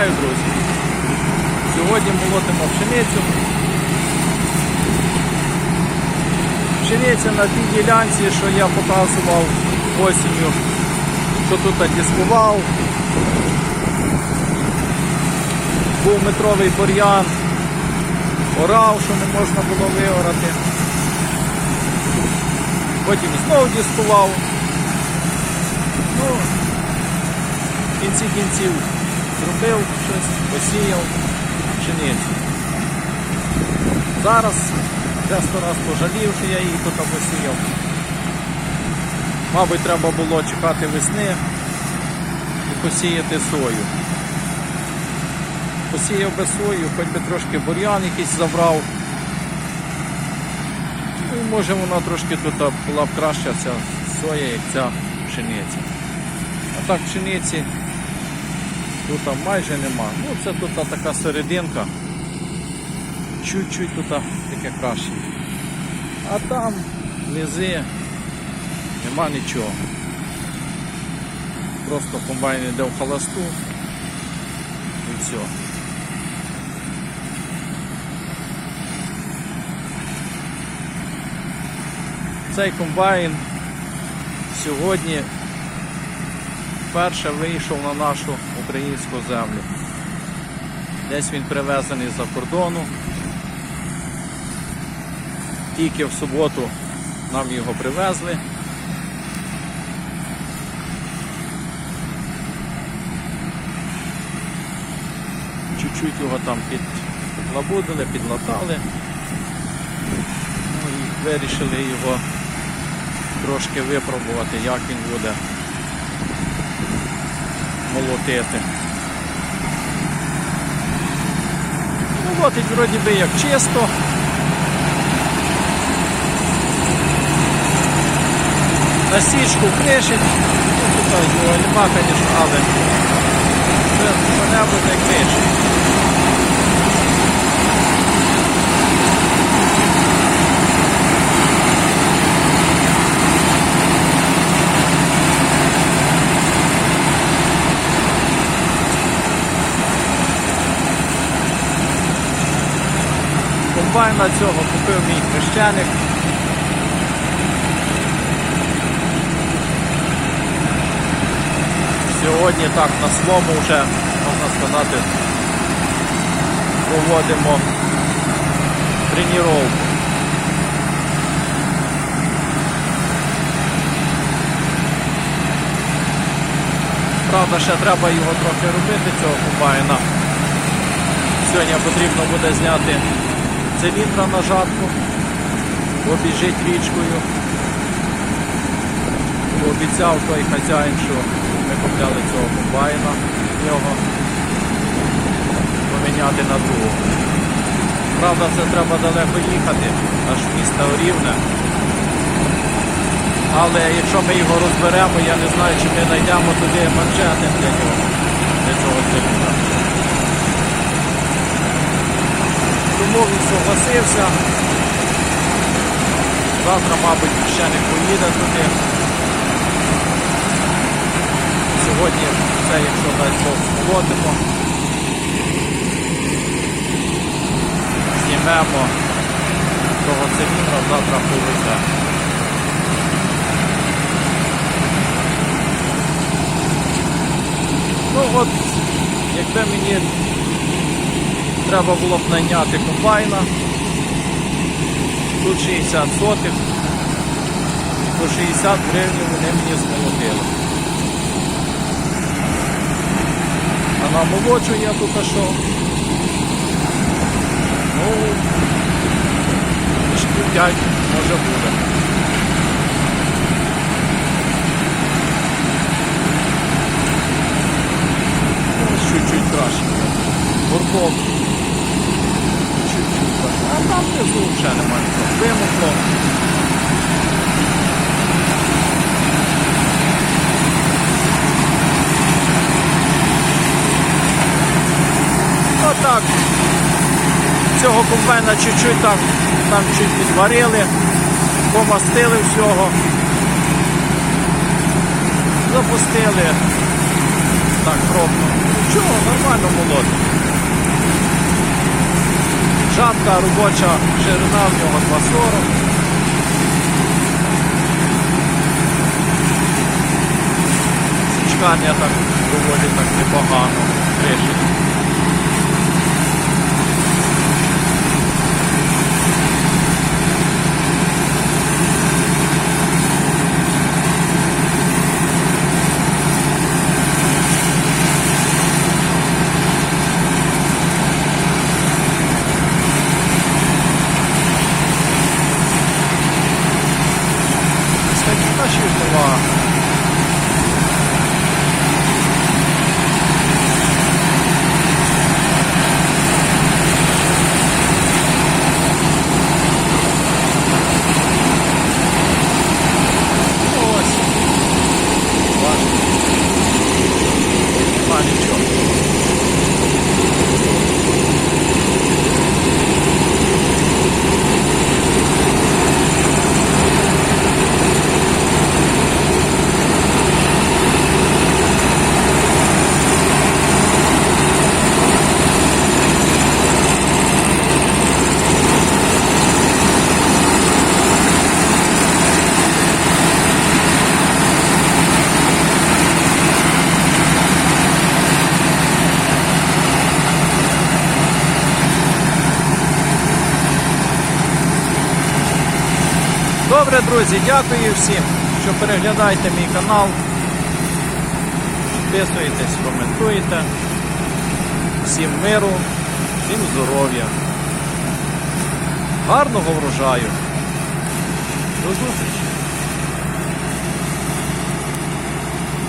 Вітаю, друзі! Сьогодні молотимо пшеницю. Пшениця на тій ділянці, що я показував осінню, що тут дискував. Був метровий бур'ян, орав, що не можна було виорати. Потім знову дискував. Ну, в кінці кінців зробив щось, посіяв пшеницю. Зараз десто раз пожалів, що я її тут посіяв. Мабуть, треба було чекати весни і посіяти сою. Посіяв би сою, хоч би трошки бур'ян якийсь забрав. Ну, і може вона трошки тут була б краща ця соя, як ця пшениця. А так пшениці тут майже нема. Ну це тут така серединка. Чуть-чуть тут таке краще. А там низи нема нічого. Просто комбайн йде в холосту і все. Цей комбайн сьогодні вперше вийшов на нашу українську землю. Десь він привезений за кордону. Тільки в суботу нам його привезли. Чуть-чуть його там підлабудили, підлатали. Ну, і вирішили його трошки випробувати, як він буде молотити. Молотить вроді би як чисто. На січку кришить. Ну, тут його нема, звісно, але це що-небудь кришить. Комбайна цього купив мій хрещеник. Сьогодні так на своєму вже, можна сказати, проводимо тренування. Правда, ще треба його трохи робити, цього комбайна. Сьогодні потрібно буде зняти циліндра на жатку, обіжить річкою. Обіцяв той хазяїн, що ми купляли цього комбайна його поміняти на другого. Правда, це треба далеко їхати, аж місто Рівне. Але якщо ми його розберемо, я не знаю, чи ми знайдемо туди манжети для нього, для цього циліндра. Тому він согласився. Завтра, мабуть, ще не поїде туди. Сьогодні все, якщо дасть Бог, сплотимо. Знімемо того циліндра, завтра повезе. Ну от, якби мені треба було б найняти комбайна. Тут 60 сотих, по 60 гривень вони мені змолотили. А на молодшу я тут що? Ну, мішків 5 може буде. Ну, чуть-чуть краще. Бурков чуть-чуть краще. А там внизу вже немає нічого. Вимокло. Отак. Цього комбайна чуть-чуть там, там чуть підварили, помастили всього. Запустили так пробно. Нічого, нормально молоде. Жатка робоча ширина в нього 2,40. Січкання так доволі так непогано. Кришить. Кстати, наші була. Ну, ось. Бачите. Нема нічого. Добре, друзі, дякую всім, що переглядаєте мій канал. Підписуєтесь, коментуєте. Всім миру, всім здоров'я. Гарного врожаю. До зустрічі!